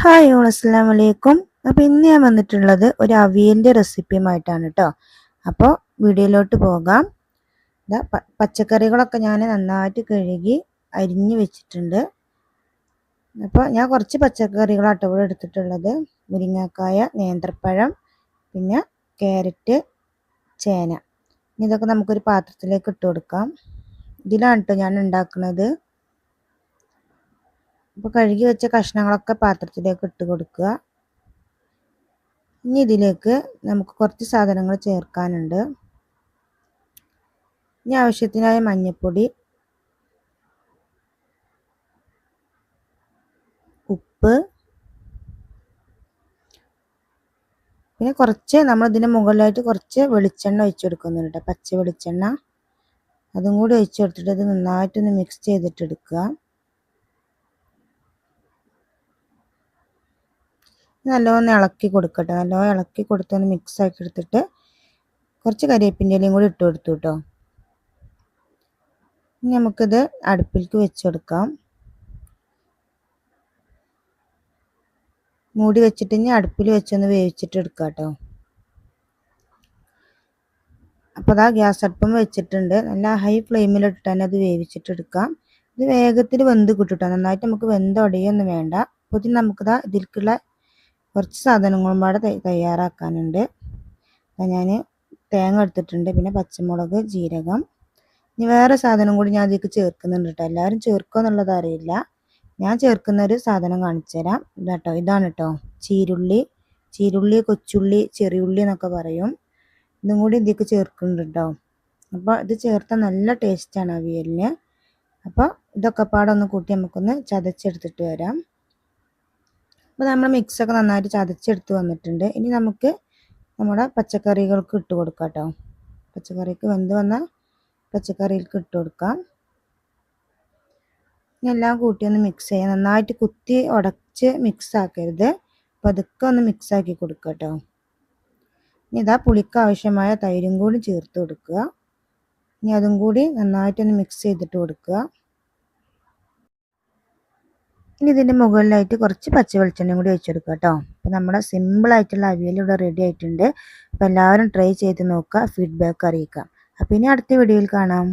Hi all അസ്സാം വലൈക്കും അപ്പോൾ ഇന്ന് ഞാൻ വന്നിട്ടുള്ളത് ഒരു അവിയലിന്റെ റെസിപ്പിയുമായിട്ടാണ് കേട്ടോ അപ്പോൾ വീഡിയോയിലോട്ട് പോകാം. ഇതാ പച്ചക്കറികളൊക്കെ ഞാൻ നന്നായിട്ട് കഴുകി അരിഞ്ഞ് വെച്ചിട്ടുണ്ട്. അപ്പോൾ ഞാൻ കുറച്ച് പച്ചക്കറികളാട്ടോ ഇവിടെ എടുത്തിട്ടുള്ളത്. മുരിങ്ങക്കായ നേന്ത്രപ്പഴം പിന്നെ ക്യാരറ്റ് ചേന. ഇതൊക്കെ നമുക്കൊരു പാത്രത്തിലേക്ക് ഇട്ട് കൊടുക്കാം. ഇതിലാണ് കേട്ടോ ഞാൻ ഉണ്ടാക്കുന്നത്. അപ്പോൾ കഴുകി വെച്ച കഷ്ണങ്ങളൊക്കെ പാത്രത്തിലേക്ക് ഇട്ട് കൊടുക്കുക. ഇനി ഇതിലേക്ക് നമുക്ക് കുറച്ച് സാധനങ്ങൾ ചേർക്കാനുണ്ട്. ഇനി ആവശ്യത്തിനായ മഞ്ഞൾപ്പൊടി ഉപ്പ് പിന്നെ കുറച്ച് നമ്മൾ ഇതിന് മുകളിലായിട്ട് കുറച്ച് വെളിച്ചെണ്ണ ഒഴിച്ചു കൊടുക്കുന്നുണ്ട് പച്ച വെളിച്ചെണ്ണ. അതും കൂടി ഒഴിച്ചു കൊടുത്തിട്ട് ഇത് നന്നായിട്ടൊന്ന് മിക്സ് ചെയ്തിട്ട് നല്ലോണം ഇളക്കി കൊടുക്കട്ടെ. നല്ലോണം ഇളക്കി കൊടുത്തൊന്ന് മിക്സ് ആക്കി എടുത്തിട്ട് കുറച്ച് കരിവേപ്പിന്റെ ഇലയും കൂടി ഇട്ട് കൊടുത്തു കേട്ടോ ഇനി നമുക്കിത് അടുപ്പിലേക്ക് വെച്ച് കൊടുക്കാം. മൂടി വെച്ചിട്ട് ഇനി അടുപ്പിൽ വെച്ചൊന്ന് വേവിച്ചിട്ട് എടുക്കാം കേട്ടോ അപ്പോൾ അതാ ഗ്യാസ് അടുപ്പം വെച്ചിട്ടുണ്ട്. നല്ല ഹൈ ഫ്ലെയിമിലിട്ട് തന്നെ അത് വേവിച്ചിട്ട് എടുക്കാം. ഇത് വേഗത്തിൽ വെന്ത് കിട്ടും നന്നായിട്ട് നമുക്ക് വെന്ത് ഒടയൊന്നും വേണ്ട അപ്പോൾ നമുക്കിതാ ഇതിലേക്കുള്ള കുറച്ച് സാധനങ്ങളും പാടെ തയ്യാറാക്കാനുണ്ട്. ഞാൻ തേങ്ങ എടുത്തിട്ടുണ്ട് പിന്നെ പച്ചമുളക് ജീരകം. ഇനി വേറെ സാധനം കൂടി ഞാൻ അതിലേക്ക് ചേർക്കുന്നുണ്ട് കേട്ടോ എല്ലാവരും ചേർക്കുക എന്നുള്ളത് അറിയില്ല. ഞാൻ ചേർക്കുന്ന ഒരു സാധനം കാണിച്ചു തരാം ഇതാട്ടോ ഇതാണ് കേട്ടോ ചീരുള്ളി ചീരുള്ളി കൊച്ചുള്ളി ചെറിയുള്ളി എന്നൊക്കെ പറയും. ഇതും കൂടി ഇതിലേക്ക് ചേർക്കുന്നുണ്ട് കേട്ടോ അപ്പോൾ ഇത് ചേർത്താൽ നല്ല ടേസ്റ്റാണ് അവിയലിന് അപ്പോൾ ഇതൊക്കെ പാടൊന്ന് കൂട്ടി നമുക്കൊന്ന് ചതച്ചെടുത്തിട്ട് വരാം. അപ്പോൾ നമ്മൾ മിക്സൊക്കെ നന്നായിട്ട് ചതച്ചെടുത്ത് വന്നിട്ടുണ്ട്. ഇനി നമുക്ക് നമ്മുടെ പച്ചക്കറികൾക്ക് ഇട്ട് കൊടുക്കാം കേട്ടോ പച്ചക്കറിക്ക് വെന്ത് വന്നാൽ പച്ചക്കറികൾക്ക് ഇട്ട് കൊടുക്കാം. എല്ലാം കൂട്ടി ഒന്ന് മിക്സ് ചെയ്യാം. നന്നായിട്ട് കുത്തി ഉടച്ച് മിക്സ് ആക്കരുത്. പതുക്കെ ഒന്ന് മിക്സ് ആക്കി കൊടുക്കുക കേട്ടോ ഇനി ഇതാ പുളിക്ക് ആവശ്യമായ തൈരും കൂടി ചേർത്ത് കൊടുക്കുക. ഇനി അതും കൂടി നന്നായിട്ടൊന്ന് മിക്സ് ചെയ്തിട്ട് കൊടുക്കുക. ഇനി ഇതിന്റെ മുകളിലായിട്ട് കുറച്ച് പച്ച വെളിച്ചെണ്ണയും കൂടി വെച്ചെടുക്കുക കേട്ടോ. അപ്പോൾ നമ്മുടെ സിമ്പിളായിട്ടുള്ള അവിയൽ ഇവിടെ റെഡി ആയിട്ടുണ്ട്. അപ്പോൾ എല്ലാവരും ട്രൈ ചെയ്ത് നോക്കുക ഫീഡ്ബാക്ക് അറിയിക്കാം അപ്പോൾ ഇനി അടുത്ത വീഡിയോയിൽ കാണാം.